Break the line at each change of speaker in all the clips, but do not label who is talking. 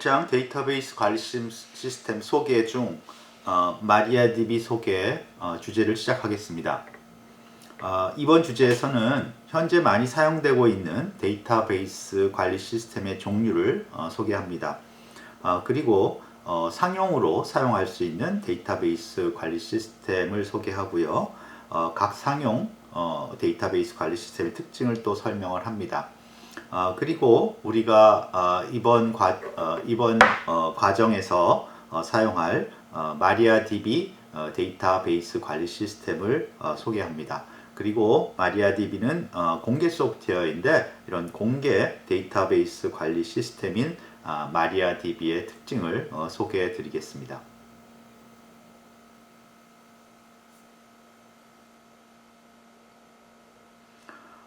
1장 데이터베이스 관리 시- 시스템 소개 중 어, 마리아DB 소개 어, 주제를 시작하겠습니다. 어, 이번 주제에서는 현재 많이 사용되고 있는 데이터베이스 관리 시스템의 종류를 어, 소개합니다. 어, 그리고 어, 상용으로 사용할 수 있는 데이터베이스 관리 시스템을 소개하고요. 어, 각 상용 어, 데이터베이스 관리 시스템의 특징을 또 설명을 합니다. 어, 그리고 우리가 어, 이번 과, 어, 이번 어, 과정에서 어, 사용할 어, 마리아DB 어, 데이터베이스 관리 시스템을 어, 소개합니다. 그리고 마리아DB는 어, 공개 소프트웨어인데 이런 공개 데이터베이스 관리 시스템인 아, 마리아DB의 특징을 어, 소개해 드리겠습니다.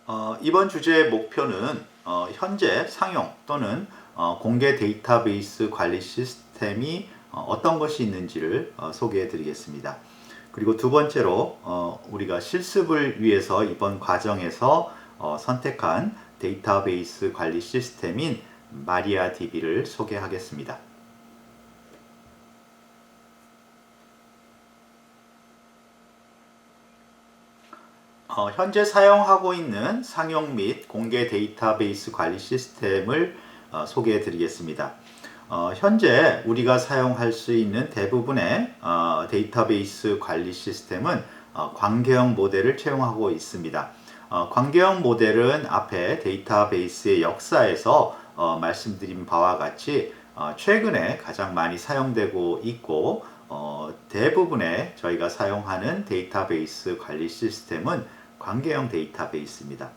어, 이번 주제의 목표는 어, 현재 상용 또는 어, 공개 데이터베이스 관리 시스템이 어, 떤 것이 있는지를 어, 소개해 드리겠습니다. 그리고 두 번째로 어, 우리가 실습을 위해서 이번 과정에서 어, 선택한 데이터베이스 관리 시스템인 마리아DB를 소개하겠습니다. 어, 현재 사용하고 있는 상용 및 공개 데이터베이스 관리 시스템을 어, 소개해 드리겠습니다. 어, 현재 우리가 사용할 수 있는 대부분의 어, 데이터베이스 관리 시스템은 어, 관계형 모델을 채용하고 있습니다. 어, 관계형 모델은 앞에 데이터베이스의 역사에서 어, 말씀드린 바와 같이 어, 최근에 가장 많이 사용되고 있고 어, 대부분의 저희가 사용하는 데이터베이스 관리 시스템은 관계형 데이터베이스입니다.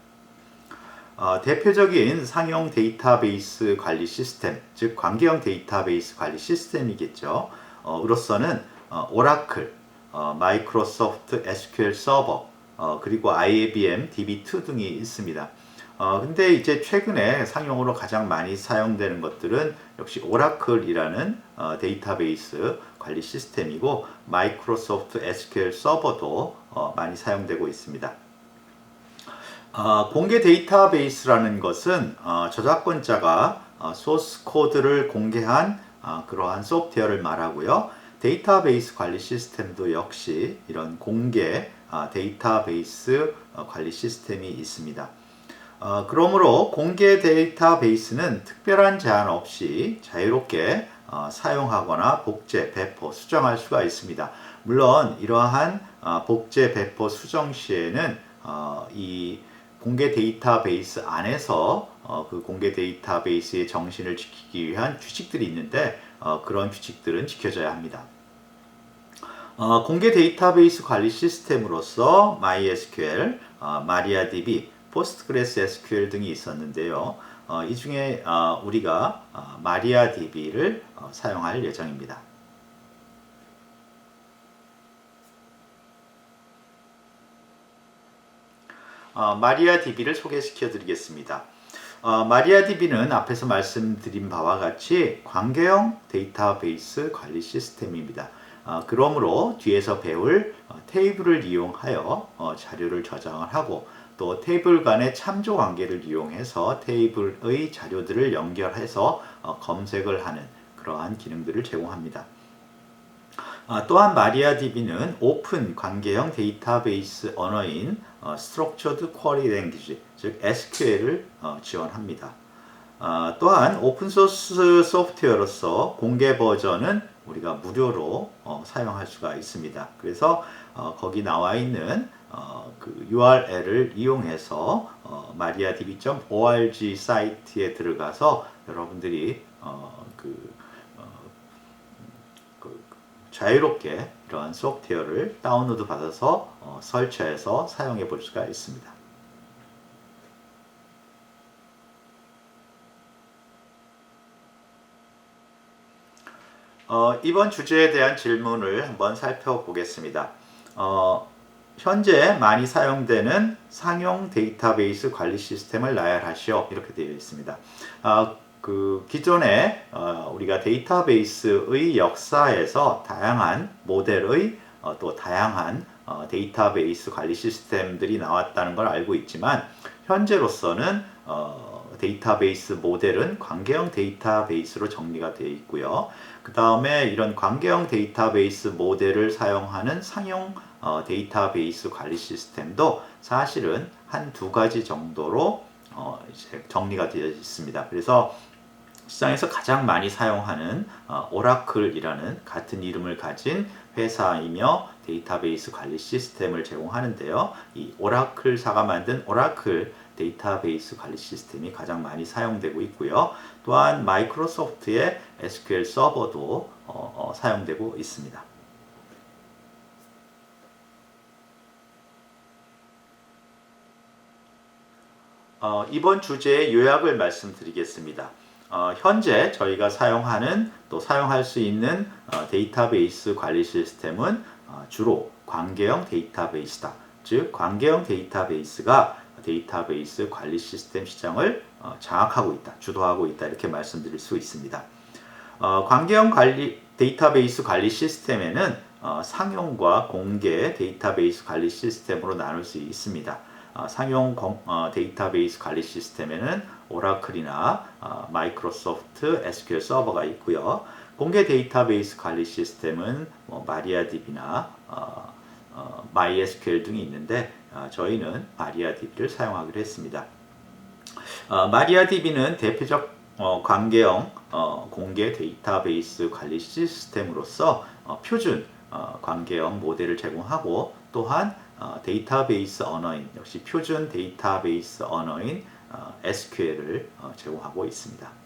어, 대표적인 상용 데이터베이스 관리 시스템, 즉 관계형 데이터베이스 관리 시스템이겠죠. 어, 으로서는 어, 오라클, 어, 마이크로소프트 SQL 서버, 어, 그리고 IBM DB2 등이 있습니다. 어, 근데 이제 최근에 상용으로 가장 많이 사용되는 것들은 역시 오라클이라는 어, 데이터베이스 관리 시스템이고 마이크로소프트 SQL 서버도 어, 많이 사용되고 있습니다. 어, 공개 데이터베이스라는 것은 어, 저작권자가 어, 소스 코드를 공개한 어, 그러한 소프트웨어를 말하고요. 데이터베이스 관리 시스템도 역시 이런 공개 어, 데이터베이스 어, 관리 시스템이 있습니다. 어, 그러므로 공개 데이터베이스는 특별한 제한 없이 자유롭게 어, 사용하거나 복제, 배포, 수정할 수가 있습니다. 물론 이러한 어, 복제, 배포, 수정 시에는 어, 이 공개 데이터베이스 안에서 어, 그 공개 데이터베이스의 정신을 지키기 위한 규칙들이 있는데 어, 그런 규칙들은 지켜져야 합니다. 어, 공개 데이터베이스 관리 시스템으로서 MySQL, 어, MariaDB, PostgreSQL 등이 있었는데요. 어, 이 중에 어, 우리가 어, MariaDB를 어, 사용할 예정입니다. 어, 마리아DB를 소개시켜 드리겠습니다. 어, 마리아DB는 앞에서 말씀드린 바와 같이 관계형 데이터베이스 관리 시스템입니다. 어, 그러므로 뒤에서 배울 어, 테이블을 이용하여 어, 자료를 저장을 하고 또 테이블 간의 참조 관계를 이용해서 테이블의 자료들을 연결해서 어, 검색을 하는 그러한 기능들을 제공합니다. 아, 또한 마리아DB는 오픈 관계형 데이터베이스 언어인 어, Structured Query Language, 즉 SQL을 어, 지원합니다. 아, 또한 오픈소스 소프트웨어로서 공개 버전은 우리가 무료로 어, 사용할 수가 있습니다. 그래서 어, 거기 나와 있는 어, 그 URL을 이용해서 어, mariadb.org 사이트에 들어가서 여러분들이 어, 그그 자유롭게 이러한 소프트웨어를 다운로드 받아서 어, 설치해서 사용해 볼 수가 있습니다. 어, 이번 주제에 대한 질문을 한번 살펴보겠습니다. 어, 현재 많이 사용되는 상용 데이터베이스 관리 시스템을 나열하시오 이렇게 되어 있습니다. 어, 그 기존에 어, 우리가 데이터베이스의 역사에서 다양한 모델의 어, 또 다양한 어, 데이터베이스 관리 시스템들이 나왔다는 걸 알고 있지만 현재로서는 어, 데이터베이스 모델은 관계형 데이터베이스로 정리가 되어 있고요. 그 다음에 이런 관계형 데이터베이스 모델을 사용하는 상용 어, 데이터베이스 관리 시스템도 사실은 한 두 가지 정도로 어, 정리가 되어 있습니다. 그래서 시장에서 가장 많이 사용하는 어, 오라클이라는 같은 이름을 가진 회사이며 데이터베이스 관리 시스템을 제공하는데요. 이 오라클사가 만든 오라클 데이터베이스 관리 시스템이 가장 많이 사용되고 있고요. 또한 마이크로소프트의 SQL 서버도 어, 어, 사용되고 있습니다. 어, 이번 주제의 요약을 말씀드리겠습니다. 어, 현재 저희가 사용하는 또 사용할 수 있는 어, 데이터베이스 관리 시스템은 어, 주로 관계형 데이터베이스다. 즉 관계형 데이터베이스가 데이터베이스 관리 시스템 시장을 어, 장악하고 있다, 주도하고 있다 이렇게 말씀드릴 수 있습니다. 어, 관계형 관리 데이터베이스 관리 시스템에는 어, 상용과 공개 데이터베이스 관리 시스템으로 나눌 수 있습니다. 어, 상용 공, 어, 데이터베이스 관리 시스템에는 오라클이나 어, 마이크로소프트 SQL 서버가 있고요. 공개 데이터베이스 관리 시스템은 뭐 마리아DB나 어, 어, MySQL 등이 있는데 어, 저희는 마리아DB를 사용하기로 했습니다. 어, 마리아DB는 대표적 어, 관계형 어, 공개 데이터베이스 관리 시스템으로서 어, 표준 어, 관계형 모델을 제공하고 또한 어, 데이터베이스 언어인 역시 표준 데이터베이스 언어인 어, SQL을 어, 제공하고 있습니다.